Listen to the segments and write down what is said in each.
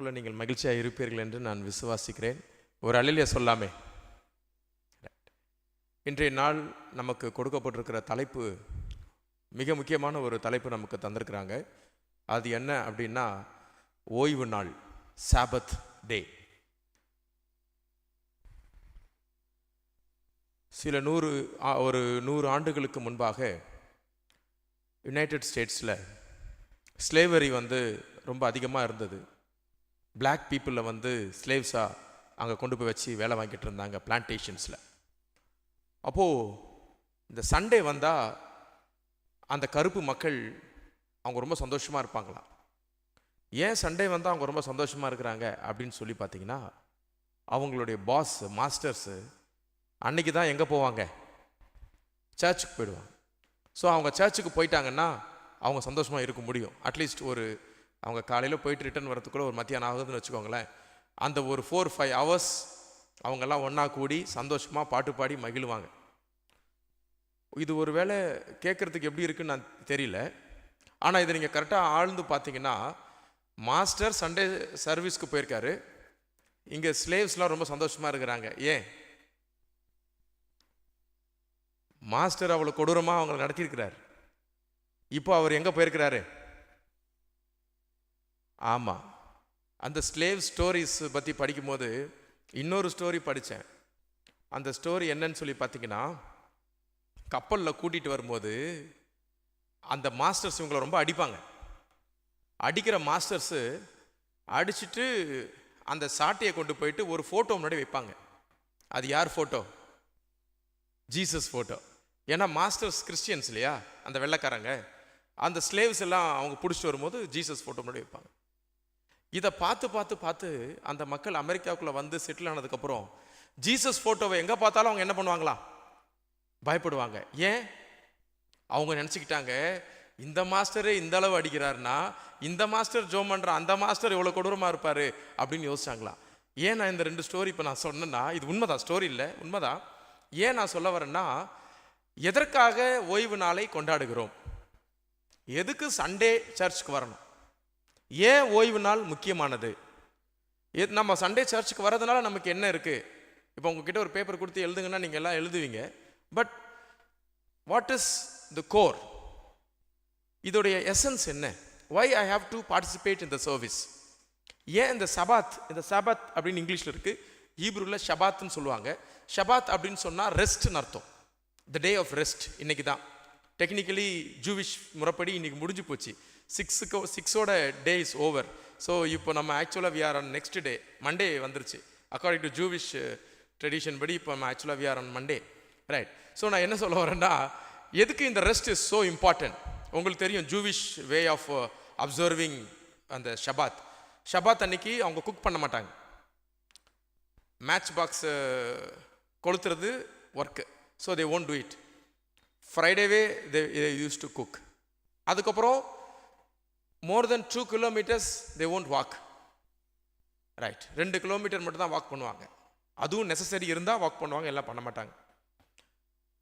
ஆண்டவருக்குள்ள நீங்கள் மகிழ்ச்சியாக இருப்பீர்கள் என்று நான் விசுவாசிக்கிறேன். ஒரு அழிலிய சொல்லாமே. இன்றைய நாள் நமக்கு கொடுக்கப்பட்டிருக்கிற தலைப்பு மிக முக்கியமான ஒரு தலைப்பு நமக்கு தந்திருக்கிறாங்க. அது என்ன அப்படின்னா ஓய்வு நாள் சாபத் டே சில நூறு ஒரு நூறு ஆண்டுகளுக்கு முன்பாக யுனைடெட் ஸ்டேட்ஸில் ஸ்லேவரி வந்து ரொம்ப அதிகமாக இருந்தது. பிளாக் பீப்புளில் வந்து ஸ்லேவ்ஸாக அங்கே கொண்டு போய் வச்சு வேலை வாங்கிட்டு இருந்தாங்க பிளான்டேஷன்ஸில் அப்போது இந்த சண்டே வந்தால் அந்த கருப்பு மக்கள் அவங்க ரொம்ப சந்தோஷமாக இருப்பாங்களாம். ஏன் சண்டே வந்தால் அவங்க ரொம்ப சந்தோஷமாக இருக்கிறாங்க அப்படின்னு சொல்லி பார்த்தீங்கன்னா அவங்களுடைய பாஸ் மாஸ்டர்ஸு அன்னைக்கு தான் எங்கே போவாங்க? சர்ச்சுக்கு போயிடுவாங்க. ஸோ அவங்க சர்ச்சுக்கு போயிட்டாங்கன்னா அவங்க சந்தோஷமாக இருக்க முடியும். அட்லீஸ்ட் ஒரு அவங்க காலையில் போயிட்டு ரிட்டர்ன் வரத்துக்குள்ளே ஒரு மத்தியானம் ஆகுதுன்னு வச்சுக்கோங்களேன். அந்த ஒரு ஃபோர் ஃபைவ் ஹவர்ஸ் அவங்கெல்லாம் ஒன்றா கூடி சந்தோஷமாக பாட்டு பாடி மகிழ்வாங்க. இது ஒரு வேளை கேட்குறதுக்கு எப்படி இருக்குன்னு நான் தெரியல. ஆனால் இதை நீங்கள் கரெக்டாக ஆழ்ந்து பார்த்தீங்கன்னா மாஸ்டர் சண்டே சர்வீஸ்க்கு போயிருக்காரு. இங்கே ஸ்லேவ்ஸ்லாம் ரொம்ப சந்தோஷமாக இருக்கிறாங்க. ஏன்? மாஸ்டர் அவ்வளோ கொடூரமாக அவங்கள நடத்தியிருக்கிறார். இப்போ அவர் எங்கே போயிருக்கிறாரு? ஆமாம் அந்த ஸ்லேவ் ஸ்டோரிஸ் பற்றி படிக்கும்போது இன்னொரு ஸ்டோரி படித்தேன் அந்த ஸ்டோரி என்னன்னு சொல்லி பார்த்தீங்கன்னா கப்பலில் கூட்டிகிட்டு வரும்போது அந்த மாஸ்டர்ஸ் இவங்களை ரொம்ப அடிப்பாங்க. அடிக்கிற மாஸ்டர்ஸு அடிச்சிட்டு அந்த சாட்டையை கொண்டு போயிட்டு ஒரு ஃபோட்டோ முன்னாடி வைப்பாங்க. அது யார் ஃபோட்டோ ஜீசஸ் ஃபோட்டோ ஏன்னா மாஸ்டர்ஸ் கிறிஸ்டியன்ஸ் இல்லையா? அந்த வெள்ளைக்காரங்க. அந்த ஸ்லேவ்ஸ் எல்லாம் அவங்க பிடிச்சிட்டு வரும்போது ஜீசஸ் ஃபோட்டோ முன்னாடி வைப்பாங்க. இதை பார்த்து பார்த்து பார்த்து அந்த மக்கள் அமெரிக்காவுக்குள்ளே வந்து செட்டில் ஆனதுக்கப்புறம் ஜீசஸ் ஃபோட்டோவை எங்கே பார்த்தாலும் அவங்க என்ன பண்ணுவாங்களாம் பயப்படுவாங்க. ஏன்? அவங்க நினச்சிக்கிட்டாங்க இந்த மாஸ்டரே இந்த அளவு அடிக்கிறாருன்னா இந்த மாஸ்டர் ஜோம் பண்ணுற அந்த மாஸ்டர் இவ்வளோ கொடூரமாக இருப்பார் அப்படின்னு யோசிச்சாங்களாம் ஏன் நான் இந்த ரெண்டு ஸ்டோரி இப்போ நான் சொன்னேன்னா இது உண்மைதான் ஸ்டோரி இல்லை உண்மைதான். ஏன் நான் சொல்ல வரேன்னா எதற்காக ஓய்வு நாளை கொண்டாடுகிறோம்? எதுக்கு சண்டே சர்ச்சுக்கு வரணும்? ஏன் ஓய்வு நாள் முக்கியமானது நம்ம சண்டே சர்ச்சுக்கு வர்றதுனால நமக்கு என்ன இருக்குது இப்போ உங்ககிட்ட ஒரு பேப்பர் கொடுத்து எழுதுங்கன்னா நீங்கள் எல்லாம் எழுதுவீங்க. But what is the core இதோடைய எசன்ஸ் என்ன? Why I have to participate in the service ஏன் இந்த சபாத் இந்த சபாத் அப்படின்னு இங்கிலீஷில் இருக்குது ஹீப்ரூவில் ஷபாத்னு சொல்லுவாங்க. ஷபாத் அப்படின்னு சொன்னால் ரெஸ்ட்னு அர்த்தம். த டே ஆஃப் ரெஸ்ட் இன்னைக்கு தான் டெக்னிக்கலி ஜூவிஷ் முறைப்படி இன்னைக்கு முடிஞ்சு போச்சு. சிக்ஸுக்கு சிக்ஸோட டே இஸ் ஓவர் ஸோ இப்போ நம்ம ஆக்சுவலாக we are on next day Monday வந்துருச்சு. அக்கார்டிங் டு ஜூவிஷ் ட்ரெடிஷன் படி இப்போ நம்ம ஆக்சுவலாக we are on Monday right so நான் என்ன சொல்ல வரேன்னா எதுக்கு இந்த ரெஸ்ட் இஸ் ஸோ இம்பார்ட்டன்ட் உங்களுக்கு தெரியும் ஜூவிஷ் வே ஆஃப் அப்சர்விங் அந்த ஷபாத் ஷபாத் அன்னைக்கு அவங்க குக் பண்ண மாட்டாங்க. Match box uh, கொளுத்துறது work so they won't do it ஃப்ரைடேவே they use to cook அதுக்கப்புறம் more than two kilometres they won't walk right ரெண்டு கிலோமீட்டர் மட்டும் தான் வாக் பண்ணுவாங்க. அதுவும் நெசசரி இருந்தால் வாக் பண்ணுவாங்க எல்லாம் பண்ண மாட்டாங்க.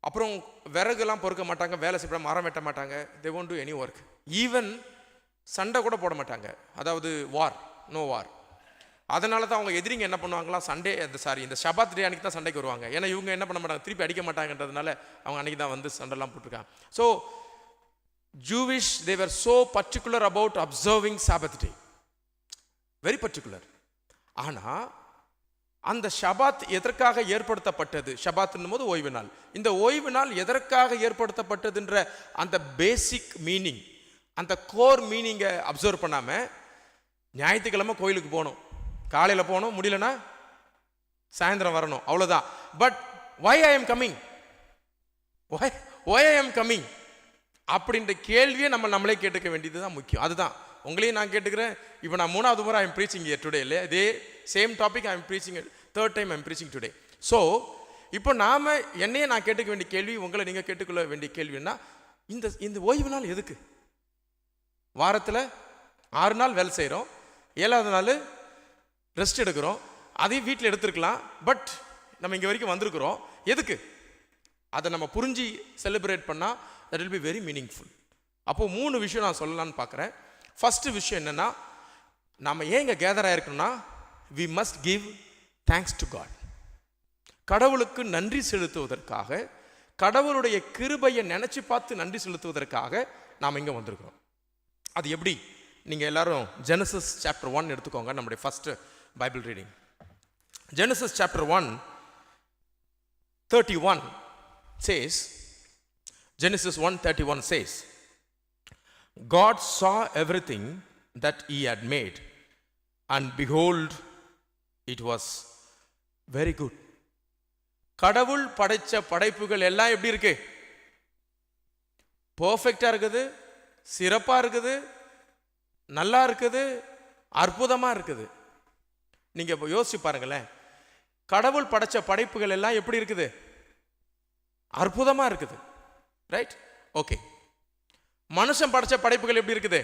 அப்புறம் விறகுலாம் பொறுக்க மாட்டாங்க வேலை செய்ய மரம் வெட்ட மாட்டாங்க. They won't do any work even சண்டை கூட போட மாட்டாங்க. அதாவது வார் நோ வார் அதனால தான் அவங்க எதிரிங்க என்ன பண்ணுவாங்களா சண்டே அந்த சாரி இந்த ஷபாத் டே அன்னைக்கு தான் சண்டைக்கு வருவாங்க. ஏன்னா இவங்க என்ன பண்ண மாட்டாங்க திருப்பி அடிக்க மாட்டாங்கன்றதுனால அவங்க அன்னைக்கு தான் வந்து சண்டைலாம் போட்டிருக்காங்க. So Jewish they are so particular about observing Sabbath day very particular ஆனால் அந்த ஷபாத் எதற்காக ஏற்படுத்தப்பட்டது? ஷபாத்துன்னும் போது ஓய்வு நாள். இந்த ஓய்வு நாள் எதற்காக ஏற்படுத்தப்பட்டதுன்ற அந்த பேசிக் மீனிங் அந்த கோர் மீனிங்கை அப்சர்வ் பண்ணாமல் ஞாயிற்றுக்கிழமை கோயிலுக்கு போகணும். காலையில் போகணும் முடியலன்னா சாயந்தரம் வரணும். அவ்வளோதான் but why I am coming why why I am coming அப்படின்ற கேள்வியை நம்ம நம்மளே கேட்டுக்க வேண்டியது தான் முக்கியம். அதுதான். உங்களையும் நான் கேட்டுக்கிறேன். இப்போ நான் மூணாவது முறை ஐம் ப்ரீச்சிங் டுடே இல்லையா? இதே same topic I'm preaching third time I'm preaching today so இப்போ நாம் என்னையே நான் கேட்டுக்க வேண்டிய கேள்வி உங்களை நீங்கள் கேட்டுக்கொள்ள வேண்டிய கேள்வின்னா இந்த இந்த ஓய்வு நாள் எதுக்கு? வாரத்தில் ஆறு நாள் வேலை செய்கிறோம் ஏழாவது நாள் ரெஸ்ட் எடுக்கிறோம். அதையும் வீட்டில் எடுத்துருக்கலாம். பட் நம்ம இங்கே வரைக்கும் வந்திருக்கிறோம். எதுக்கு? அதை நம்ம புரிஞ்சு செலிப்ரேட் பண்ணால் that will be very meaningful அப்போது மூணு விஷயம் நான் சொல்லலாம்னு பார்க்குறேன். ஃபஸ்ட்டு விஷயம் என்னென்னா நாம் ஏன் இங்கே gather ஆயிருக்கணும்னா we must give thanks to God கடவுளுக்கு நன்றி செலுத்துவதற்காக கடவுளுடைய கிருபையை நினச்சி பார்த்து நன்றி செலுத்துவதற்காக நாம் இங்கே வந்திருக்கிறோம். அது எப்படி? நீங்கள் எல்லாரும் ஜெனசஸ் சாப்டர் ஒன் எடுத்துக்கோங்க நம்முடைய first Bible reading Genesis chapter one thirty one says Genesis one thirty one God saw everything that he had made, and behold, it was very good. கடவுள் படைச்ச படைப்புகள் எல்லாம் எப்படி இருக்கு? பர்ஃபெக்டாக இருக்குது சிறப்பாக இருக்குது நல்லா இருக்குது அற்புதமாக இருக்குது. நீங்கள் இப்போ யோசிச்சு பாருங்களேன். கடவுள் படைச்ச படைப்புகள் எல்லாம் எப்படி இருக்குது? அற்புதமாக இருக்குது. ரைட் ஓகே மனுஷன் படைச்ச படைப்புகள் எப்படி இருக்குது?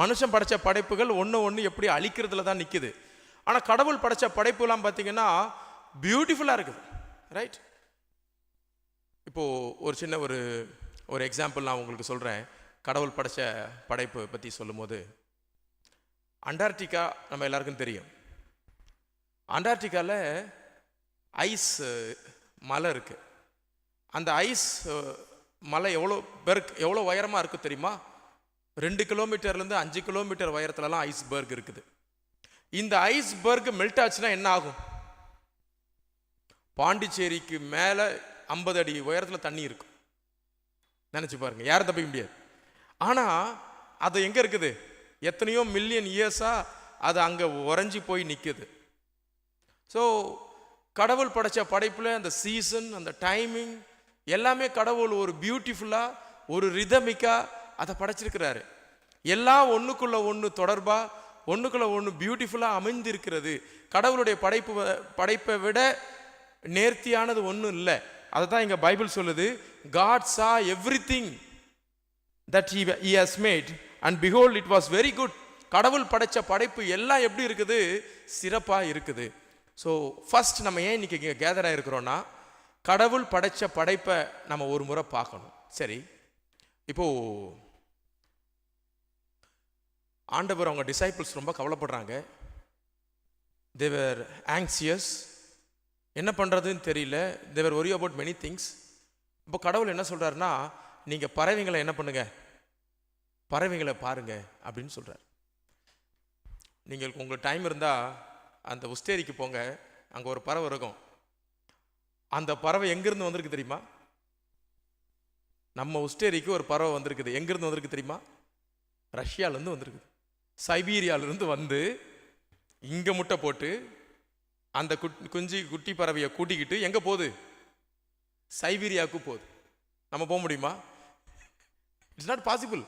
மனுஷன் படைச்ச படைப்புகள் ஒன்று ஒன்று எப்படி அழிக்கிறதுல தான் நிற்குது ஆனால் கடவுள் படைச்ச படைப்புலாம் பார்த்தீங்கன்னா பியூட்டிஃபுல்லாக இருக்குது. ரைட் இப்போது ஒரு சின்ன ஒரு ஒரு எக்ஸாம்பிள் நான் உங்களுக்கு சொல்கிறேன் கடவுள் படைச்ச படைப்பு பற்றி சொல்லும்போது அண்டார்டிகா நம்ம எல்லாருக்கும் தெரியும். அண்டார்டிகாவில் ஐஸ் மலை இருக்குது அந்த ஐஸ் மலை எவ்வளோ பெர்க் எவ்வளோ உயரமாக இருக்குது தெரியுமா? ரெண்டு கிலோமீட்டர்லேருந்து அஞ்சு கிலோமீட்டர் உயரத்துலலாம் ஐஸ்பர்க் இருக்குது. இந்த ஐஸ்பர்க் மெல்ட் ஆச்சுன்னா என்ன ஆகும்? பாண்டிச்சேரிக்கு மேலே ஐம்பது அடி உயரத்தில் தண்ணி இருக்கும். நினச்சி பாருங்கள் யாரும் தப்பிக்க முடியாது. ஆனால் அது எங்கே இருக்குது? எத்தனையோ மில்லியன் இயர்ஸாக அது அங்கே உறைஞ்சி போய் நிற்குது ஸோ கடவுள் படைச்ச படைப்பில் அந்த சீசன் அந்த டைமிங் எல்லாமே கடவுள் ஒரு பியூட்டிஃபுல்லாக ஒரு ரிதமிக்காக அதை படைச்சிருக்கிறாரு. எல்லாம் ஒன்றுக்குள்ள ஒன்று தொடர்பாக ஒன்றுக்குள்ள ஒன்று பியூட்டிஃபுல்லாக அமைந்திருக்கிறது. கடவுளுடைய படைப்பு படைப்பை விட நேர்த்தியானது ஒன்றும் இல்லை. அதை தான் இங்கே பைபிள் சொல்லுது. God saw everything that he he has made and behold it was very good கடவுள் படைச்ச படைப்பு எல்லாம் எப்படி இருக்குது? சிறப்பாக இருக்குது. ஸோ ஃபஸ்ட் நம்ம ஏன் இன்றைக்கி இங்கே கேதர் ஆகிருக்கிறோன்னா கடவுள் படைச்ச படைப்பை நம்ம ஒரு முறை பார்க்கணும். சரி இப்போ ஆண்டவர் அவங்க டிசைபிள்ஸ் ரொம்ப கவலைப்படுறாங்க. தேவர் ஆங்ஸியஸ் என்ன பண்ணுறதுன்னு தெரியல. They were worry about many things இப்போ கடவுள் என்ன சொல்கிறாருன்னா நீங்கள் பறவைங்களை என்ன பண்ணுங்க? பறவைங்களை பாருங்கள் அப்படின்னு சொல்கிறார் நீங்கள் உங்களுக்கு டைம் இருந்தால் அந்த உஸ்டேரிக்கு போங்க. அங்கே ஒரு பறவை இருக்கும். அந்த பறவை எங்கேருந்து வந்திருக்கு தெரியுமா? நம்ம உஸ்டேரிக்கு ஒரு பறவை வந்திருக்குது. எங்கேருந்து வந்திருக்கு தெரியுமா? ரஷ்யாவிலேருந்து வந்திருக்குது. சைபீரியாவிலேருந்து வந்து இங்கே முட்டை போட்டு அந்த குட் குஞ்சு குட்டி பறவையை கூட்டிக்கிட்டு எங்கே போகுது? சைபீரியாவுக்கு போகுது. நம்ம போக முடியுமா? இட்ஸ் நாட் பாசிபிள்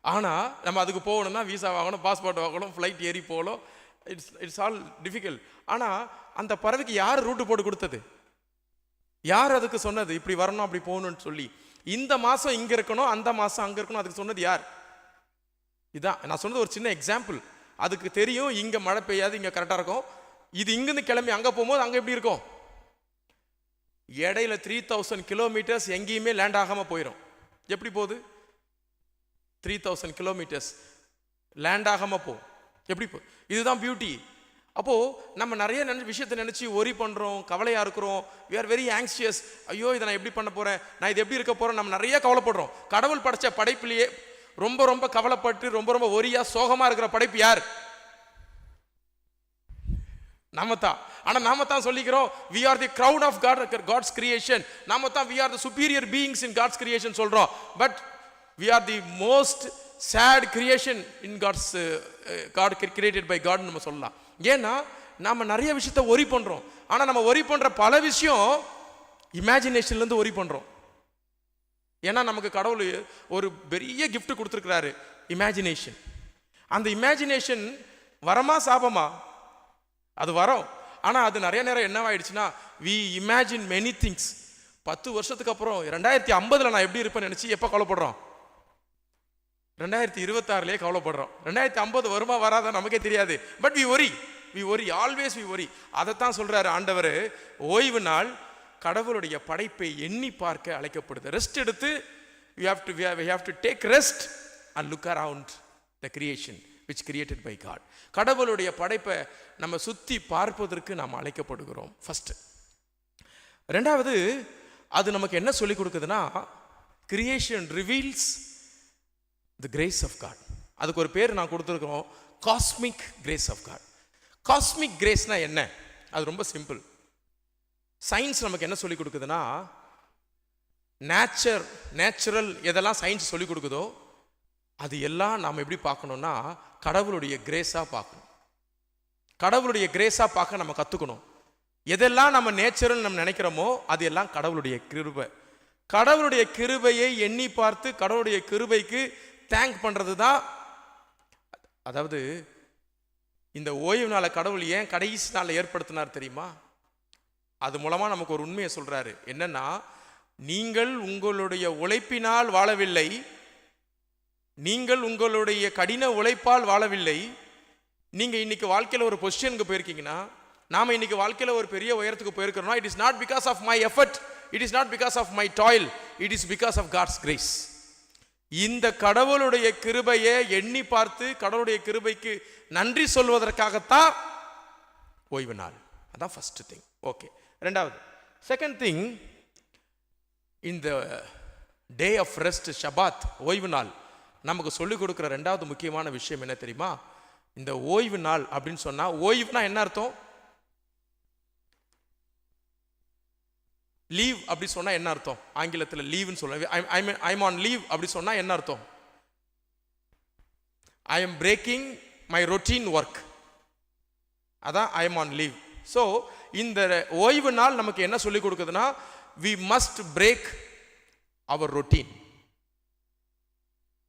ஆனால் நம்ம அதுக்கு போகணும்னா விசா வாங்கணும் பாஸ்போர்ட் வாங்கணும் ஃப்ளைட் ஏறி போகணும். இட்ஸ் இட்ஸ் ஆல் டிஃபிகல்ட் ஆனால் அந்த பறவைக்கு யார் ரூட்டு போட்டு கொடுத்தது? யார் அதுக்கு சொன்னது? இப்படி வரணும் அப்படி போகணும்னு சொல்லி. இந்த மாதம் இங்கே இருக்கணும் அந்த மாதம் அங்கே இருக்கணும் அதுக்கு சொன்னது யார்? இதான் நான் சொன்னது ஒரு சின்ன எக்ஸாம்பிள் அதுக்கு தெரியும் இங்கே மழை பெய்யாது இங்கே கரெக்டாக இருக்கும். இது இங்கேருந்து கிளம்பி அங்கே போகும்போது அங்கே எப்படி இருக்கும்? இடையில த்ரீ தௌசண்ட் கிலோமீட்டர்ஸ் எங்கேயுமே லேண்ட் ஆகாமல் போயிடும் எப்படி போகுது? த்ரீ தௌசண்ட் கிலோமீட்டர்ஸ் லேண்ட் ஆகாமல் போகும். எப்படி போ இதுதான் பியூட்டி அப்போது நம்ம நிறைய நினை விஷயத்தை நினச்சி ஒரி பண்ணுறோம் கவலையாக இருக்கிறோம். வி ஆர் வெரி ஆங்ஷியஸ் ஐயோ இதை நான் எப்படி பண்ண போகிறேன் நான் இது எப்படி இருக்க போகிறேன் நம்ம நிறைய கவலைப்படுறோம். கடவுள் படைச்ச படைப்பிலேயே ரொம்ப ரொம்ப கவலைப்பட்டு ரொம்ப ரொம்ப ஒரியாக சோகமாக இருக்கிற படைப்பு யார்? நாம தான் ஆனால் நாம தான் சொல்லிக்கிறோம் we are the crowd of God God's creation நாம தான் we are the superior beings in God's creation சொல்கிறோம் but we are the most sad creation in God's God created by காட்னு நம்ம சொல்லலாம். ஏன்னா நாம் நிறைய விஷயத்த ஒரி பண்ணுறோம் ஆனால் நம்ம ஒரி பண்ணுற பல விஷயம் இமேஜினேஷன்லேருந்து ஒரி பண்ணுறோம் ஏன்னா நமக்கு கடவுள் ஒரு பெரிய கிஃப்ட் கொடுத்துருக்கிறாரு இமேஜினேஷன் அந்த இமேஜினேஷன் வரமா சாபமா? அது வரும். ஆனால் அது நிறைய நேரம் என்னவாயிடுச்சுன்னா வி இமேஜின் மெனி திங்ஸ் பத்து வருஷத்துக்கு அப்புறம் ரெண்டாயிரத்தி ஐம்பதில் நான் எப்படி இருப்பேன்னு நினச்சி எப்போ கவலைப்படுறோம்? ரெண்டாயிரத்தி இருபத்தாறுலேயே கவலைப்படுறோம். ரெண்டாயிரத்தி ஐம்பது வருமா வராதா நமக்கே தெரியாது. But we worry we worry always we worry அதைத்தான் சொல்கிறாரு ஆண்டவர். ஓய்வு நாள் கடவுளுடைய படைப்பை எண்ணி பார்க்க அழைக்கப்படுது. ரெஸ்ட் எடுத்து you have to we have to take rest and look around the creation which created by God கடவுளுடைய படைப்பை நம்ம சுற்றி பார்ப்பதற்கு நாம் அழைக்கப்படுகிறோம். ஃபஸ்ட்டு ரெண்டாவது அது நமக்கு என்ன சொல்லிக் கொடுக்குதுன்னா creation reveals the grace of God அதுக்கு ஒரு பேர் நான் கொடுத்துருக்கோம் cosmic grace of God cosmic கிரேஸ்னால் என்ன? அது ரொம்ப சிம்பிள் சயின்ஸ் நமக்கு என்ன சொல்லி கொடுக்குதுன்னா நேச்சர் நேச்சுரல் எதெல்லாம் சயின்ஸ் சொல்லி கொடுக்குதோ அது எல்லாம் நாம் எப்படி பார்க்கணும்னா கடவுளுடைய கிரேஸாக பார்க்கணும். கடவுளுடைய கிரேஸாக பார்க்க நம்ம கற்றுக்கணும் எதெல்லாம் நம்ம நேச்சுரல் நம்ம நினைக்கிறோமோ அது எல்லாம் கடவுளுடைய கிருபை. கடவுளுடைய கிருபையை எண்ணி பார்த்து கடவுளுடைய கிருபைக்கு தேங்க் பண்ணுறது தான் அதாவது இந்த ஓய்வு நாளை கடவுள் ஏன் கடைசி நாளில் ஏற்படுத்தினார் தெரியுமா? அது மூலமாக நமக்கு ஒரு உண்மையை சொல்கிறாரு என்னன்னா நீங்கள் உங்களுடைய உழைப்பினால் வாழவில்லை நீங்கள் உங்களுடைய கடின உழைப்பால் வாழவில்லை நீங்கள் இன்னைக்கு வாழ்க்கையில் ஒரு பொசிஷனுக்கு போயிருக்கீங்கன்னா நாம் இன்னைக்கு வாழ்க்கையில் ஒரு பெரிய உயரத்துக்கு போயிருக்கிறோம்னா it is not because of my effort it is not because of my toil it is because of God's grace இந்த கடவுளுடைய கிருபையை எண்ணி பார்த்து கடவுளுடைய கிருபைக்கு நன்றி சொல்வதற்காகத்தான் ஓய்வு நாள். அதான் ஃபர்ஸ்ட் திங் ஓகே ரெண்டாவது. செகண்ட் திங் இந்த டே ஆஃப் ரெஸ்ட் ஷபாத் ஓய்வு நாள் நமக்கு சொல்லிக் கொடுக்குற ரெண்டாவது முக்கியமான விஷயம் என்ன தெரியுமா? இந்த ஓய்வு நாள் அப்படின்னு சொன்னால் ஓய்வுனா என்ன அர்த்தம்? லீவ் அப்படி சொன்னால் என்ன அர்த்தம்? ஆங்கிலத்தில் லீவ்னு சொல்லுவேன் ஐம் ஆன் லீவ் அப்படி சொன்னால் என்ன அர்த்தம்? I am breaking my routine work அதான் I am on leave so இந்த ஓய்வு நாள் நமக்கு என்ன சொல்லிக் கொடுக்குதுன்னா we must break our routine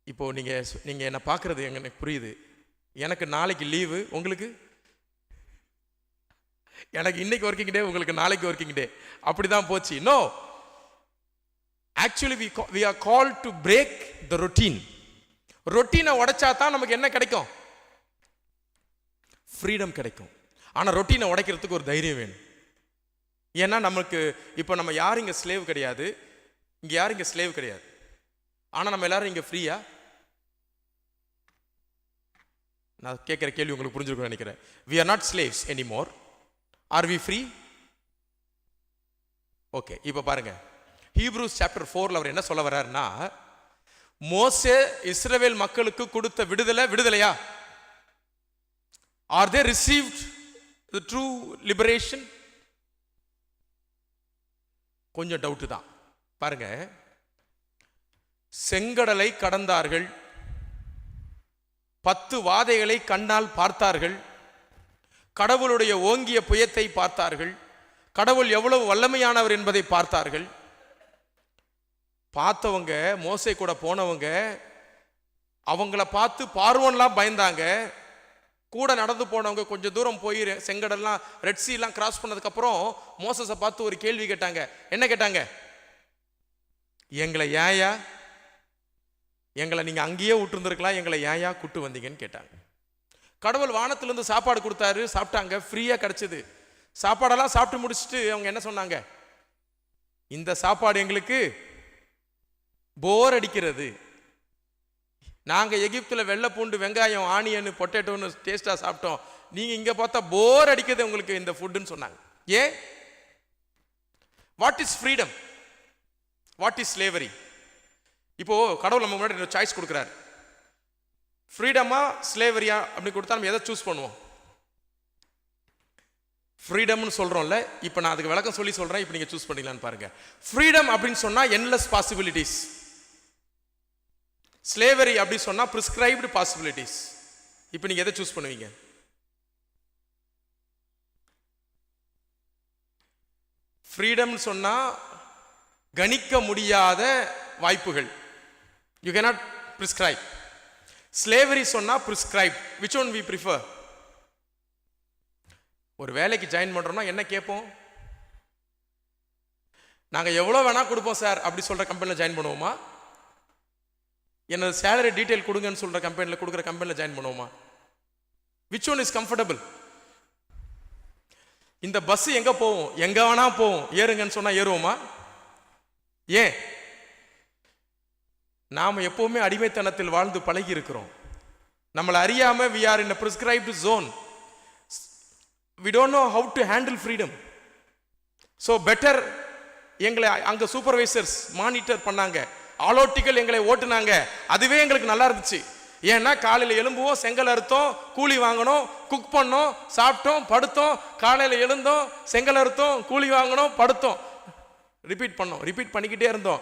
இப்போது நீங்கள் நீங்கள் என்னை பார்க்குறது எங்க எனக்கு புரியுது. எனக்கு நாளைக்கு லீவு உங்களுக்கு? எனக்கு இன்னைக்கு ஒர்க்கிங் டே உங்களுக்கு நாளைக்கு ஒர்க்கிங் டே அப்படிதான் போச்சு. No actually we we are call to break the routine ரொட்டீனை உடைச்சா தான் நமக்கு என்ன கிடைக்கும்? ஃப்ரீடம் கிடைக்கும். ஆனால் ரொட்டீனை உடைக்கிறதுக்கு ஒரு தைரியம் வேணும். ஏன்னா நமக்கு இப்போ நம்ம யாரும் இங்கே ஸ்லேவ் கிடையாது. இங்கே யாரும் இங்கே ஸ்லேவ் கிடையாது. ஆனால் நம்ம எல்லாரும் இங்கே ஃப்ரீயா நான் கேட்குற கேள்வி உங்களுக்கு புரிஞ்சிருக்கும்னு நினைக்கிறேன். We are not slaves anymore are we free okay இப்போ பாருங்க. ஹீப்ரூஸ் சாப்டர் ஃபோரில் அவர் என்ன சொல்ல வர்றாருன்னா மோசே இஸ்ரேவேல் மக்களுக்கு கொடுத்த விடுதலை விடுதலையா? Are they received the true liberation கொஞ்சம் டவுட்டு தான். பாருங்க. செங்கடலை கடந்தார்கள். பத்து வாதைகளை கண்ணால் பார்த்தார்கள். கடவுளுடைய ஓங்கிய புயத்தை பார்த்தார்கள். கடவுள் எவ்வளவு வல்லமையானவர் என்பதை பார்த்தார்கள். பார்த்தவங்க மோசை கூட போனவங்க அவங்கள பார்த்து பார்வன்லாம் பயந்தாங்க. கூட நடந்து போனவங்க கொஞ்சம் தூரம் போய் செங்கடல்லாம் ரெட் சீலாம் கிராஸ் பண்ணதுக்கப்புறம் மோசஸை பார்த்து ஒரு கேள்வி கேட்டாங்க. என்ன கேட்டாங்க? எங்களை ஏயா எங்களை நீங்கள் அங்கேயே விட்டுருந்துருக்கலாம் எங்களை ஏயா கூட்டு வந்தீங்கன்னு கேட்டாங்க. கடவுள் வானத்திலிருந்து சாப்பாடு கொடுத்தாரு சாப்பிட்டாங்க ஃப்ரீயாக கிடச்சிது. சாப்பாடெல்லாம் சாப்பிட்டு முடிச்சுட்டு அவங்க என்ன சொன்னாங்க? இந்த சாப்பாடு எங்களுக்கு போர் அடிக்கிறது. நாங்கள் எகிப்தில் வெள்ளை பூண்டு வெங்காயம் ஆனியன் பொட்டேட்டோன்னு டேஸ்ட்டாக சாப்பிட்டோம். நீங்கள் இங்கே பார்த்தா போர் அடிக்கிறது உங்களுக்கு இந்த ஃபுட்டுன்னு சொன்னாங்க. ஏன்? What is freedom what is slavery இப்போது கடவுள் நம்ம முன்னாடி சாய்ஸ் கொடுக்குறாரு. ஃப்ரீடமா ஸ்லேவரியா அப்படி கொடுத்தா நம்ம எதை சூஸ் பண்ணுவோம்? ஃப்ரீடம்னு சொல்கிறோம்ல இப்போ நான் அதுக்கு விளக்கம் சொல்லி சொல்கிறேன் இப்போ நீங்கள் சூஸ் பண்ணிக்கலாம்னு பாருங்கள் ஃப்ரீடம் அப்படின்னு சொன்னால் என்லெஸ் பாசிபிலிட்டிஸ் ஸ்லேவரி அப்படின்னு சொன்னால் ப்ரிஸ்கிரைப்டு பாசிபிலிட்டிஸ் இப்போ நீங்கள் எதை சூஸ் பண்ணுவீங்க? ஃப்ரீடம்னு சொன்னால் கணிக்க முடியாத வாய்ப்புகள். யூ கேனாட் ப்ரிஸ்கிரைப் ஸ்லேவரி சொன்னால் prescribe which one we prefer ஒரு வேலைக்கு ஜாயின் பண்ணுறோம்னா என்ன கேட்போம்? நாங்கள் எவ்வளோ வேணால் கொடுப்போம் சார் அப்படி சொல்கிற கம்பெனியில் ஜாயின் பண்ணுவோமா? எனது சேலரி டீட்டெயில் கொடுங்கன்னு சொல்கிற கம்பெனியில் கொடுக்குற கம்பெனியில் ஜாயின் பண்ணுவோமா? விச் ஒன் இஸ் கம்ஃபர்டபுள் இந்த பஸ் எங்கே போவோம்? எங்கே வேணால் போவோம். ஏறுங்கன்னு சொன்னால் ஏறுவோமா? ஏன்? நாம் எப்போவுமே அடிமைத்தனத்தில் வாழ்ந்து பழகி இருக்கிறோம் நம்மளை அறியாமல் we are in a prescribed zone we don't know how to handle freedom so better எங்களை அங்கே சூப்பர்வைசர்ஸ் மானிட்டர் பண்ணாங்க. ஆலோட்டிகள் எங்களை ஓட்டுனாங்க. அதுவே எங்களுக்கு நல்லா இருந்துச்சு. ஏன்னா காலையில் எலும்புவோம் செங்கல் அறுத்தோம் கூலி வாங்கினோம் குக் பண்ணோம் சாப்பிட்டோம் படுத்தோம் காலையில் எழுந்தோம் செங்கல் அறுத்தோம் கூலி வாங்கினோம் படுத்தோம். ரிப்பீட் பண்ணோம் ரிப்பீட் பண்ணிக்கிட்டே இருந்தோம்.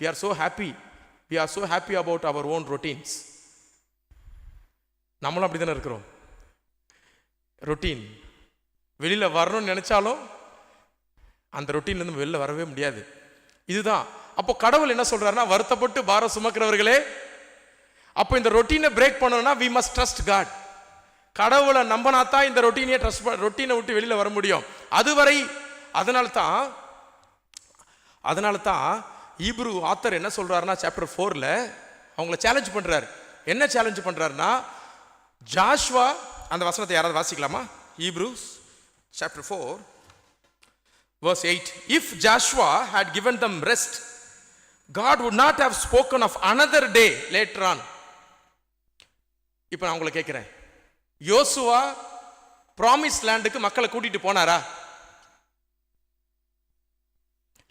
We are so happy we are so happy about our own routines நம்மளும் அப்படி தானே இருக்கிறோம். ரொட்டீன் வெளியில் வரணும்னு நினச்சாலும் அந்த ரொட்டீன்லேருந்து வெளில வரவே முடியாது. இதுதான். அப்போ கடவுள் என்ன சொல்கிறாருன்னா வருத்தப்பட்டு பாரம் சுமக்கிறவர்களே அப்போ இந்த ரொட்டீனை பிரேக் பண்ணணும்னா வி மஸ்ட் ட்ரஸ்ட் காட் கடவுளை நம்பினா தான் இந்த ரொட்டீனையே ட்ரஸ்ட் ரொட்டீனை விட்டு வெளியில் வர முடியும். அதுவரை அதனால தான் அதனால தான் ஈப்ரு ஆத்தர் என்ன சொல்கிறாருன்னா சாப்டர் ஃபோரில் அவங்கள சேலஞ்ச் பண்ணுறாரு என்ன சேலஞ்ச் பண்ணுறாருன்னா ஜாஷ்வா அந்த வசனத்தை யாராவது வாசிக்கலாமா? Hebrews chapter four verse 8 if joshua had given them rest god would not have spoken of another day later on. இப்போ நான் உங்களை கேட்குறேன். யோசுவா ப்ராமிஸ் லேண்டுக்கு மக்களை கூட்டிகிட்டு போனாரா?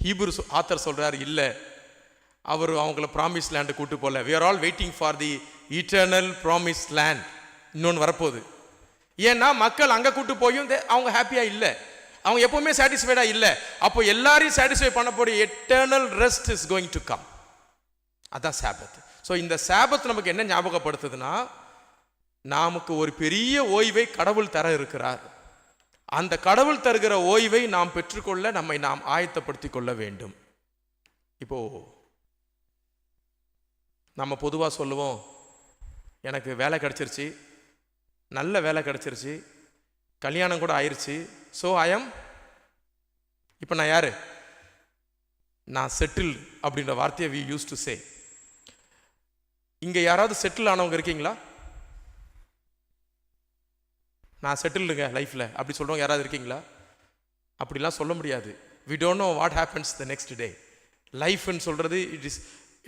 ஹீப்ரு ஆத்தர் சொல்கிறார் இல்லை அவர் அவங்கள ப்ராமிஸ் லேண்டு கூட்டு போகல we are all waiting for the eternal promise land இன்னொன்று வரப்போகுது. ஏன்னா மக்கள் அங்கே கூட்டு போயும் அவங்க ஹாப்பியாக இல்லை. அவங்க எப்போவுமே சாட்டிஸ்ஃபைடாக இல்லை. அப்போ எல்லாரையும் சாட்டிஸ்ஃபை பண்ணக்கூடிய eternal rest is going to come அதான் சேபத் ஸோ இந்த சேபத் நமக்கு என்ன ஞாபகப்படுத்துதுன்னா நமக்கு ஒரு பெரிய ஓய்வை கடவுள் தர இருக்கிறார். அந்த கடவுள் தருகிற ஓய்வை நாம் பெற்றுக்கொள்ள நம்மை நாம் ஆயத்தப்படுத்தி கொள்ள வேண்டும். இப்போ நம்ம பொதுவாக சொல்லுவோம் எனக்கு வேலை கிடச்சிருச்சு நல்ல வேலை கிடச்சிருச்சு கல்யாணம் கூட ஆயிருச்சு ஸோ ஐஎம் இப்போ நான் யார்? நான் செட்டில் அப்படின்ற வார்த்தையை வி யூஸ் டு சே இங்கே யாராவது செட்டில் ஆனவங்க இருக்கீங்களா? நான் செட்டில்டுங்க லைஃப்பில் அப்படி சொல்கிறவங்க யாராவது இருக்கீங்களா? அப்படிலாம் சொல்ல முடியாது. We don't know what happens the next day லைஃப்னு சொல்கிறது it is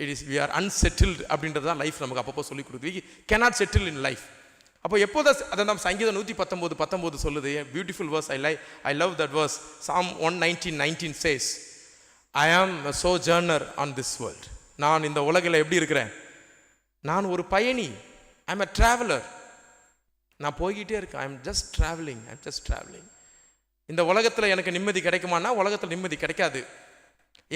it is we are unsettled அப்படின்றது தான் லைஃப் நமக்கு அப்பப்போ சொல்லிக் கொடுக்குது. We cannot settle in life அப்போ எப்போதான் அதை நம்ம சங்கீதம் நூற்றி பத்தொம்போது பத்தொம்போது சொல்லுது beautiful verse I lie I love that verse psalm one nineteen nineteen says I am sojourner on this world நான் இந்த உலகில் எப்படி இருக்கிறேன்? நான் ஒரு பயணி. ஐ எம் அ ட்ராவலர் நான் போய்கிட்டே இருக்கேன். I am just travelling I am just travelling இந்த உலகத்தில் எனக்கு நிம்மதி கிடைக்குமானா உலகத்தில் நிம்மதி கிடைக்காது.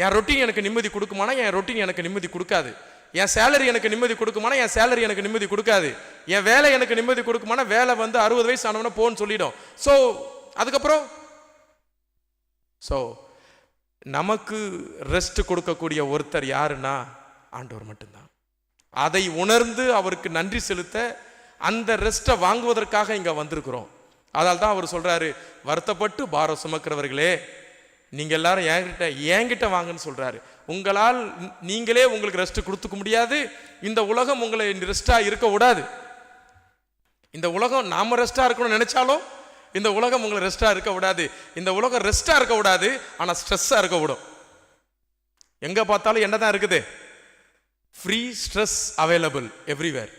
என் ரொட்டீன் எனக்கு நிம்மதி கொடுக்குமானா என் ரொட்டீன் எனக்கு நிம்மதி கொடுக்காது. என் சேலரி எனக்கு நிம்மதி கொடுக்குமானா என் சேலரி எனக்கு நிம்மதி கொடுக்காது. என் வேலை எனக்கு நிம்மதி கொடுக்குமானா வேலை வந்து அறுபது வயசு ஆனவன போன்னு சொல்லிடும். ஸோ அதுக்கப்புறம் ஸோ நமக்கு ரெஸ்ட் கொடுக்கக்கூடிய ஒருத்தர் யாருன்னா ஆண்டவர் மட்டும்தான். அதை உணர்ந்து அவருக்கு நன்றி செலுத்த அந்த ரெஸ்ட்டை வாங்குவதற்காக இங்கே வந்திருக்கிறோம். அதால் தான் அவர் சொல்கிறாரு வருத்தப்பட்டு பாரம் சுமக்கிறவர்களே நீங்கள் எல்லாரும் என்கிட்ட என்கிட்ட வாங்கன்னு சொல்கிறாரு உங்களால் நீங்களே உங்களுக்கு ரெஸ்ட் கொடுத்துக்க முடியாது. இந்த உலகம் உங்களை ரெஸ்ட்டாக இருக்க விடாது. இந்த உலகம் நாம் ரெஸ்ட்டாக இருக்கணும்னு நினச்சாலும் இந்த உலகம் உங்களை ரெஸ்ட்டாக இருக்க விடாது. இந்த உலகம் ரெஸ்ட்டாக இருக்க விடாது ஆனால் ஸ்ட்ரெஸ்ஸாக இருக்க விடும். எங்கே பார்த்தாலும் என்னதான் இருக்குது? ஃப்ரீ ஸ்ட்ரெஸ் அவைலபிள் எவ்ரிவேர்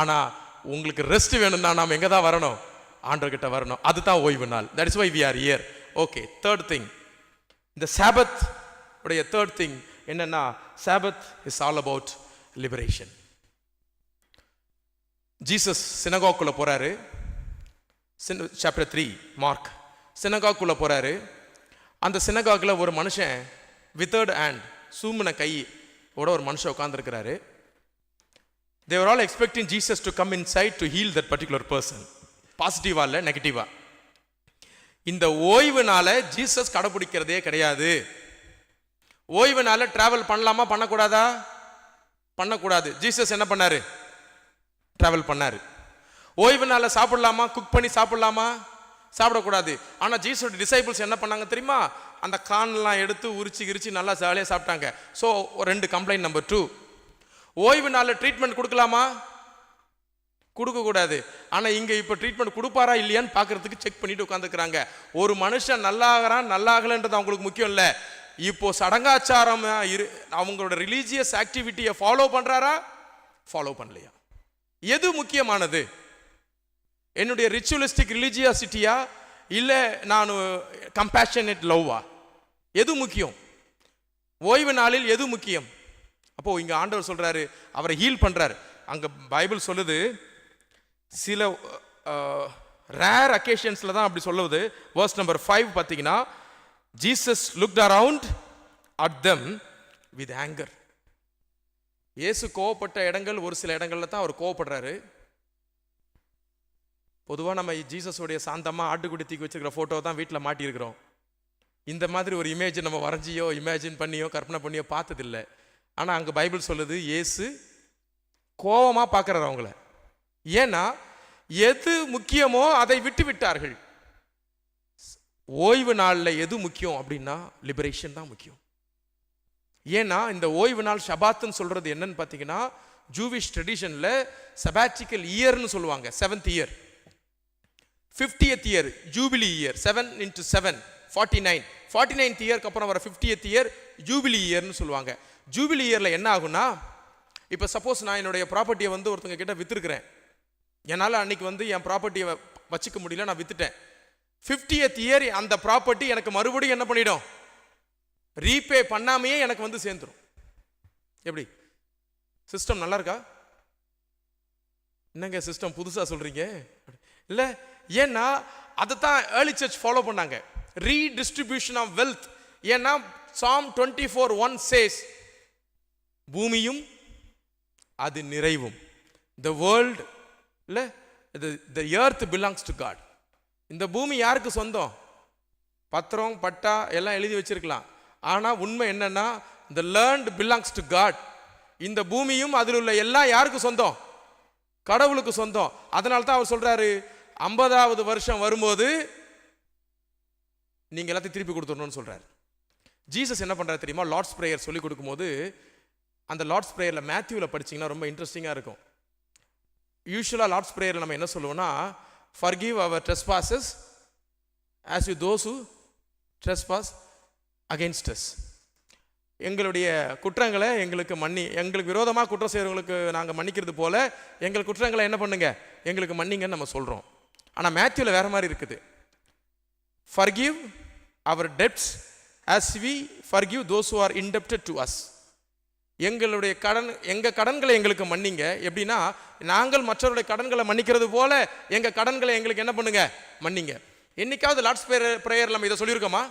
ஆனால் உங்களுக்கு ரெஸ்ட் வேணும்னா நாம் எங்கே தான் வரணும்? ஆண்டர்கிட்ட வரணும். அதுதான் ஓய்வு நாள். That is why we are here okay third thing இந்த சாபத் உடைய தேர்ட் திங் என்னன்னா Sabbath is all about liberation Jesus சினகாக்குள்ள போறாரு. சாப்டர் த்ரீ மார்க் சினகாக்குள்ள போறாரு. அந்த சினகாக்கில் ஒரு மனுஷன் வித்தர்ட் ஹேண்ட் சூமின கை ஓட ஒரு மனுஷன் உட்காந்துருக்கிறாரு they were all expecting Jesus to come inside to heal that particular person பாசிட்டிவா இல்லை நெகட்டிவா இந்த ஓய்வுனால ஜீசஸ் கடைபிடிக்கிறதே கிடையாது. ஓய்வுனால டிராவல் பண்ணலாமா பண்ணக்கூடாதா? பண்ணக்கூடாது. ஜீசஸ் என்ன பண்ணாரு? டிராவல் பண்ணாரு. ஓய்வுனால சாப்பிடலாமா? குக் பண்ணி சாப்பிடலாமா? சாப்பிடக்கூடாது. ஆனால் ஜீசோட டிசைபிள்ஸ் என்ன பண்ணாங்க தெரியுமா? அந்த கான்லாம் எடுத்து உரிச்சு கிரிச்சு நல்லா ஜாலியாக சாப்பிட்டாங்க. ஸோ ரெண்டு கம்ப்ளைண்ட் நம்பர் டூ ஓய்வு நாளில் ட்ரீட்மெண்ட் கொடுக்கலாமா? கொடுக்கக்கூடாது. ஆனால் இங்கே இப்போ ட்ரீட்மெண்ட் கொடுப்பாரா இல்லையான்னு பார்க்கறதுக்கு செக் பண்ணிட்டு உட்காந்துக்கிறாங்க ஒரு மனுஷன் நல்லாகிறான் நல்லாகலன்றது அவங்களுக்கு முக்கியம் இல்லை. இப்போ சடங்காச்சாரம் இரு அவங்களோட ரிலீஜியஸ் ஆக்டிவிட்டியை ஃபாலோ பண்ணுறாரா ஃபாலோ பண்ணலையா? எது முக்கியமானது? என்னுடைய ரிச்சுவலிஸ்டிக் ரிலீஜியாசிட்டியா இல்லை நான் கம்பேஷனேட் லவ்வா எது முக்கியம்? ஓய்வு நாளில் எது முக்கியம்? அப்போது இங்கே ஆண்டவர் சொல்கிறாரு அவரை ஹீல் பண்ணுறாரு அங்கே பைபிள் சொல்லுது சில ரேர் அக்கேஷன்ஸில் தான் அப்படி சொல்லுவது. வேர்ஸ் நம்பர் ஃபைவ் பார்த்தீங்கன்னா Jesus looked around at them with anger இயேசு கோவப்பட்ட இடங்கள் ஒரு சில இடங்களில் தான் அவர் கோவப்படுறாரு. பொதுவாக நம்ம ஜீசஸோடைய சாந்தமாக ஆட்டுக்குடி தூக்கி வச்சுருக்கிற ஃபோட்டோ தான் வீட்டில் மாட்டியிருக்கிறோம். இந்த மாதிரி ஒரு இமேஜ் நம்ம வரைஞ்சியோ இமேஜின் பண்ணியோ கற்பனை பண்ணியோ பார்த்ததில்லை. ஆனால் அங்கே பைபிள் சொல்லுது இயேசு கோவமாக பார்க்குறாரு அவங்கள. ஏன்னா எது முக்கியமோ அதை விட்டு விட்டார்கள். ஓய்வு நாளில் எது முக்கியம் அப்படின்னா லிபரேஷன் தான் முக்கியம். ஏன்னா இந்த ஓய்வு நாள் ஷபாத்துன்னு சொல்கிறது என்னன்னு பார்த்தீங்கன்னா ஜூவிஷ் ட்ரெடிஷனில் சபாட்டிக்கல் இயர்னு சொல்லுவாங்க seventh year fiftieth year jubilee year seven into seven forty nine forty ninth இயர்க்கு அப்புறம் வர ஃபிஃப்டியத் இயர் ஜூபிலி இயர்னு சொல்லுவாங்க. ஜூபிலி இயரில் என்ன ஆகும்னா இப்போ சப்போஸ் நான் என்னுடைய ப்ராப்பர்ட்டியை வந்து ஒருத்தங்க கிட்ட விற்றுருக்குறேன் என்னால் அன்னைக்கு வந்து என் ப்ராப்பர்ட்டியை வச்சுக்க முடியல நான் விற்றுட்டேன் ஃபிஃப்டியத் இயர் அந்த ப்ராப்பர்ட்டி எனக்கு மறுபடியும் என்ன பண்ணிடும்? ரீபே பண்ணாமையே எனக்கு வந்து சேர்ந்துடும் எப்படி? சிஸ்டம் நல்லா இருக்கா? என்னங்க சிஸ்டம் புதுசாக சொல்கிறீங்க இல்லை ஏன்னா அதை தான் ஏர்லி சர்ச் ஃபாலோ பண்ணாங்க. ரீடிஸ்ட்ரிபியூஷன் ஆஃப் வெல்த் ஏன்னா psalm twenty four one says பூமியும் அது நிறைவும். த வேர்ல்ட் இல்லை the earth belongs to God இந்த பூமி யாருக்கு சொந்தம்? பத்திரம் பட்டா எல்லாம் எழுதி வச்சிருக்கலாம். ஆனால் உண்மை என்னன்னா the land belongs to God இந்த பூமியும் அதில் உள்ள எல்லாம் யாருக்கு சொந்தம்? கடவுளுக்கு சொந்தம். அதனால தான் அவர் சொல்றாரு ஐம்பதாவது வருஷம் வரும்போது நீங்க எல்லாத்தையும் திருப்பி கொடுத்துடணும்னு சொல்றாரு. ஜீசஸ் என்ன பண்றாரு தெரியுமா? லார்ட்ஸ் ப்ரேயர் சொல்லி கொடுக்கும்போது அந்த லார்ட்ஸ் ப்ரேயரில் மேத்யூவில் படிச்சிங்கன்னா ரொம்ப இன்ட்ரெஸ்டிங்காக இருக்கும். யூஸ்வலாக லார்ட்ஸ் ப்ரேயரில் நம்ம என்ன சொல்லுவோம்னா forgive our trespasses as you those who trespass against us எங்களுடைய குற்றங்களை எங்களுக்கு மன்னி எங்களுக்கு விரோதமாக குற்றம் செய்கிறவங்களுக்கு நாங்கள் மன்னிக்கிறது போல் எங்கள் குற்றங்களை என்ன பண்ணுங்க? எங்களுக்கு மன்னிங்கன்னு நம்ம சொல்கிறோம் ஆனால் மேத்யூவில் வேறு மாதிரி இருக்குது. Forgive our debts as we forgive those who are indebted to us எங்களுடைய கடன் எங்கள் கடன்களை எங்களுக்கு மன்னிங்க. எப்படின்னா நாங்கள் மற்றவருடைய கடன்களை மன்னிக்கிறது போல எங்கள் கடன்களை எங்களுக்கு என்ன பண்ணுங்க? மன்னிங்க. என்னைக்காவது லார்ட்ஸ் பிரேயர் ப்ரேயர் நம்ம இதை சொல்லியிருக்கோமா?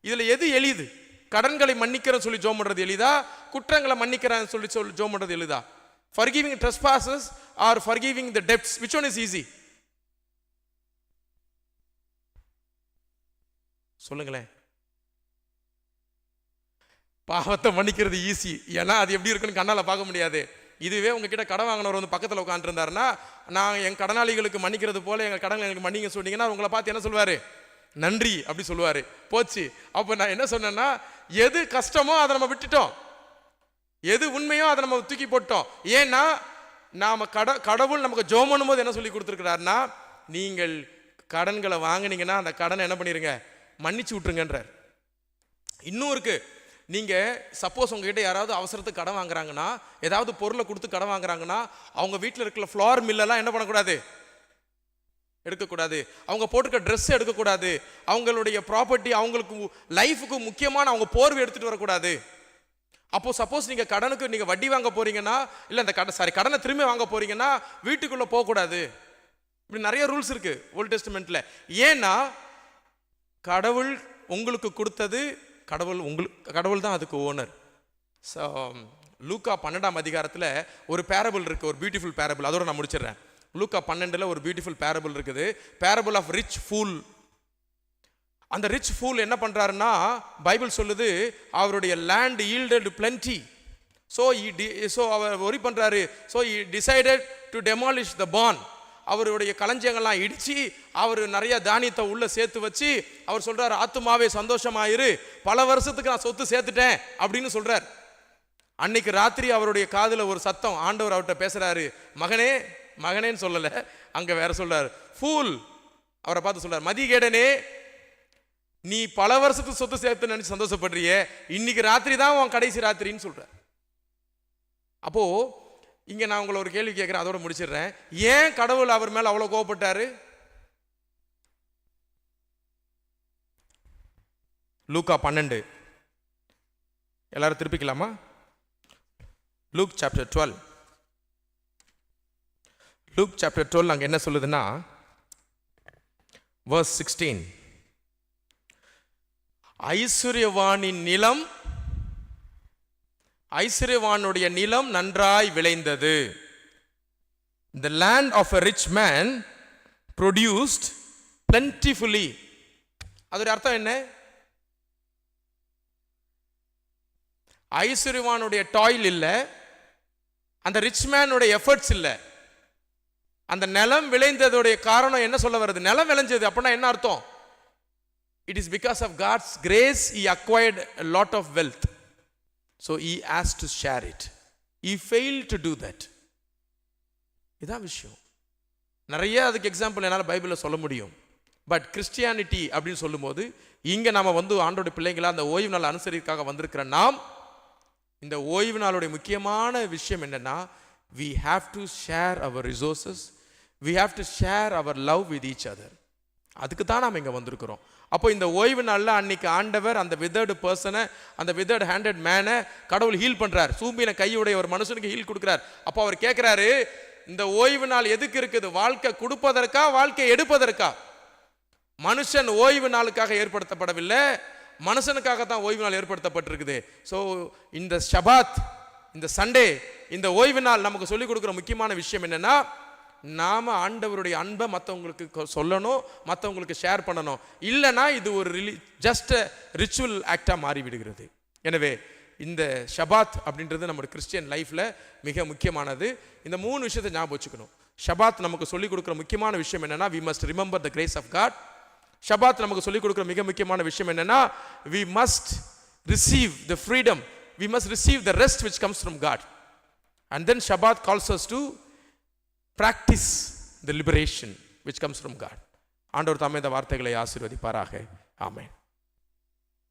இதில் எது எளிது? கடன்களை மன்னிக்கிறேன்னு சொல்லி ஜோம் பண்ணுறது எளிதா? குற்றங்களை மன்னிக்கிறேன்னு சொல்லி சொல்லி ஜோம் பண்ணுறது எளிதா? Trespasses or forgiving the debts which one is easy சொல்லுங்களேன். பாவத்தை மன்னிக்கிறது ஈஸி ஏன்னா அது எப்படி இருக்குன்னு கண்ணால் பார்க்க முடியாது. இதுவே உங்ககிட்ட கடன் வாங்கினவர் வந்து பக்கத்தில் உட்காந்துருந்தாருன்னா நான் என் கடனாளிகளுக்கு மன்னிக்கிறது போல எங்கள் கடனை எனக்கு மன்னிங்க சொன்னீங்கன்னா உங்களை பார்த்து என்ன சொல்வார்? நன்றி அப்படி சொல்லுவார் போச்சு. அப்போ நான் என்ன சொன்னேன்னா எது கஷ்டமோ அதை நம்ம விட்டுட்டோம். எது உண்மையோ அதை நம்ம தூக்கி போட்டோம். ஏன்னா நாம் கட கடவுள் நமக்கு ஜோம் பண்ணும்போது என்ன சொல்லி கொடுத்துருக்கிறாருன்னா நீங்கள் கடன்களை வாங்கினீங்கன்னா அந்த கடனை என்ன பண்ணிடுங்க மன்னிச்சு விட்டுருங்கன்றார். இன்னும் இருக்குது நீங்கள் சப்போஸ் உங்ககிட்ட யாராவது அவசரத்துக்கு கடன் வாங்குறாங்கன்னா ஏதாவது பொருளை கொடுத்து கடன் வாங்குறாங்கன்னா அவங்க வீட்டில் இருக்கிற ஃப்ளார் மில்லெல்லாம் என்ன பண்ணக்கூடாது? எடுக்கக்கூடாது. அவங்க போட்டிருக்க ட்ரெஸ் எடுக்கக்கூடாது. அவங்களுடைய ப்ராப்பர்ட்டி அவங்களுக்கு லைஃபுக்கு முக்கியமான அவங்க போர்வை எடுத்துகிட்டு வரக்கூடாது. அப்போது சப்போஸ் நீங்கள் கடனுக்கு நீங்கள் வட்டி வாங்க போகிறீங்கன்னா இல்லை இந்த கடன் சாரி கடனை திரும்பி வாங்க போகிறீங்கன்னா வீட்டுக்குள்ளே போகக்கூடாது. இப்படி நிறைய ரூல்ஸ் இருக்குது ஓல்ட் டெஸ்ட்மெண்ட்டில் ஏன்னா கடவுள் உங்களுக்கு கொடுத்தது கடவுள் உங்களுக்கு கடவுள் தான் அதுக்கு ஓனர் ஸோ um, லூக்கா பன்னெண்டாம் அதிகாரத்தில் ஒரு பேரபிள் இருக்குது ஒரு பியூட்டிஃபுல் பேரபிள் அதோட நான் முடிச்சிடுறேன். லூக்கா பன்னெண்டில் ஒரு பியூட்டிஃபுல் பேரபிள் இருக்குது. பேரபிள் ஆஃப் ரிச் ஃபூல் அந்த ரிச் ஃபூல் என்ன பண்ணுறாருன்னா பைபிள் சொல்லுது அவருடைய land yielded plenty so so அவர் ஒரி பண்ணுறாரு so he decided to demolish the barn அவருடைய களஞ்சியங்கள்லாம் இடித்து அவர் நிறைய தானியத்தை உள்ளே சேர்த்து வச்சு அவர் சொல்கிறார் ஆத்துமாவே சந்தோஷமாயிரு. பல வருஷத்துக்கு நான் சொத்து சேர்த்துட்டேன் அப்படின்னு சொல்கிறார் அன்னைக்கு ராத்திரி அவருடைய காதில் ஒரு சத்தம். ஆண்டவர் அவர்கிட்ட பேசுகிறாரு மகனே மகனேன்னு சொல்லலை. அங்கே வேற சொல்கிறார் ஃபூல். அவரை பார்த்து சொல்கிறார் மதிகேடனே நீ பல வருஷத்துக்கு சொத்து சேர்த்து நினச்சி சந்தோஷப்படுறியே. இன்னைக்கு ராத்திரி தான் உன் கடைசி ராத்திரின்னு சொல்ற. அப்போது இங்கே நான் உங்களை ஒரு கேள்வி கேட்குறேன் அதோட முடிச்சிடுறேன். ஏன் கடவுள் அவர் மேலே அவ்வளோ கோவப்பட்டாரு? லூக்கா பன்னெண்டு. எல்லாரும் திருப்பிக்கலாமா? Luke chapter twelve. Luke chapter twelve அங்கே என்ன சொல்லுதுன்னா வர்ஸ் சிக்ஸ்டீன் ஐஸ்வர்யவானின் நிலம் ஐஸ்வர்யவானுடைய நிலம் நன்றாய் விளைந்தது. The land of a rich man produced plentifully. அதோட அர்த்தம் என்ன? ஐஸ்வர்யவானுடைய டாயில் இல்லை அந்த ரிச் மேனுடைய எஃபர்ட்ஸ் இல்லை. அந்த நிலம் விளைந்ததுடைய காரணம் என்ன சொல்ல வருது? நிலம் விளைஞ்சது அப்படின்னா என்ன அர்த்தம்? It is because of God's grace he acquired lot of wealth so he has to share it he fail to do that இதான் விஷயம். நிறைய அதுக்கு எக்ஸாம்பிள் என்னால் பைபிளில் சொல்ல முடியும். பட் கிறிஸ்டியானிட்டி அப்படின்னு சொல்லும்போது இங்கே நாம் வந்து ஆண்டோட பிள்ளைங்களா அந்த ஓய்வு நாள் அனுசரிக்காக வந்திருக்கிற நாம் இந்த ஓய்வு நாளுடைய முக்கியமான விஷயம் என்னன்னா we have to share our resources we have to share our love with each other அதுக்கு தான் நாம் இங்கே வந்திருக்கிறோம். அப்போ இந்த ஓய்வு நாளில் அன்னைக்கு ஆண்டவர் அந்த விதர்டு பர்சனை அந்த விதர்டு ஹேண்டட் மேனை கடவுள் ஹீல் பண்ணுறார் சூம்பின கையுடைய ஒரு மனுஷனுக்கு ஹீல் கொடுக்குறார். அப்போ அவர் கேட்குறாரு இந்த ஓய்வு நாள் எதுக்கு இருக்குது? வாழ்க்கை கொடுப்பதற்கா வாழ்க்கை எடுப்பதற்கா? மனுஷன் ஓய்வு நாளுக்காக ஏற்படுத்தப்படவில்லை மனுஷனுக்காக தான் ஓய்வு நாள் ஏற்படுத்தப்பட்டிருக்குது. ஸோ இந்த ஷபாத் இந்த சண்டே இந்த ஓய்வு நாள் நமக்கு சொல்லிக் கொடுக்குற முக்கியமான விஷயம் என்னென்னா நாம் ஆண்டவருடைய அன்பை மற்றவங்களுக்கு சொல்லணும் மற்றவங்களுக்கு ஷேர் பண்ணணும். இல்லைன்னா இது ஒரு ரிலி ஜஸ்ட் ரிச்சுவல் ஆக்டாக மாறிவிடுகிறது. எனவே இந்த ஷபாத் அப்படின்றது நம்மளோட கிறிஸ்டியன் லைஃப்பில் மிக முக்கியமானது. இந்த மூணு விஷயத்தை ஞாபகம் வச்சுக்கணும். ஷபாத் நமக்கு சொல்லிக் கொடுக்குற முக்கியமான விஷயம் என்னென்னா we must remember the grace of God Shabbat நமக்கு சொல்லிக் கொடுக்குற மிக முக்கியமான விஷயம் என்னென்னா we must receive the freedom we must receive the rest which comes from God and then Shabbat calls us to practice the liberation which comes from God ஆண்டவர் தாமே இந்த வார்த்தைகளை ஆசீர்வதிப்பாராக ஆமேன்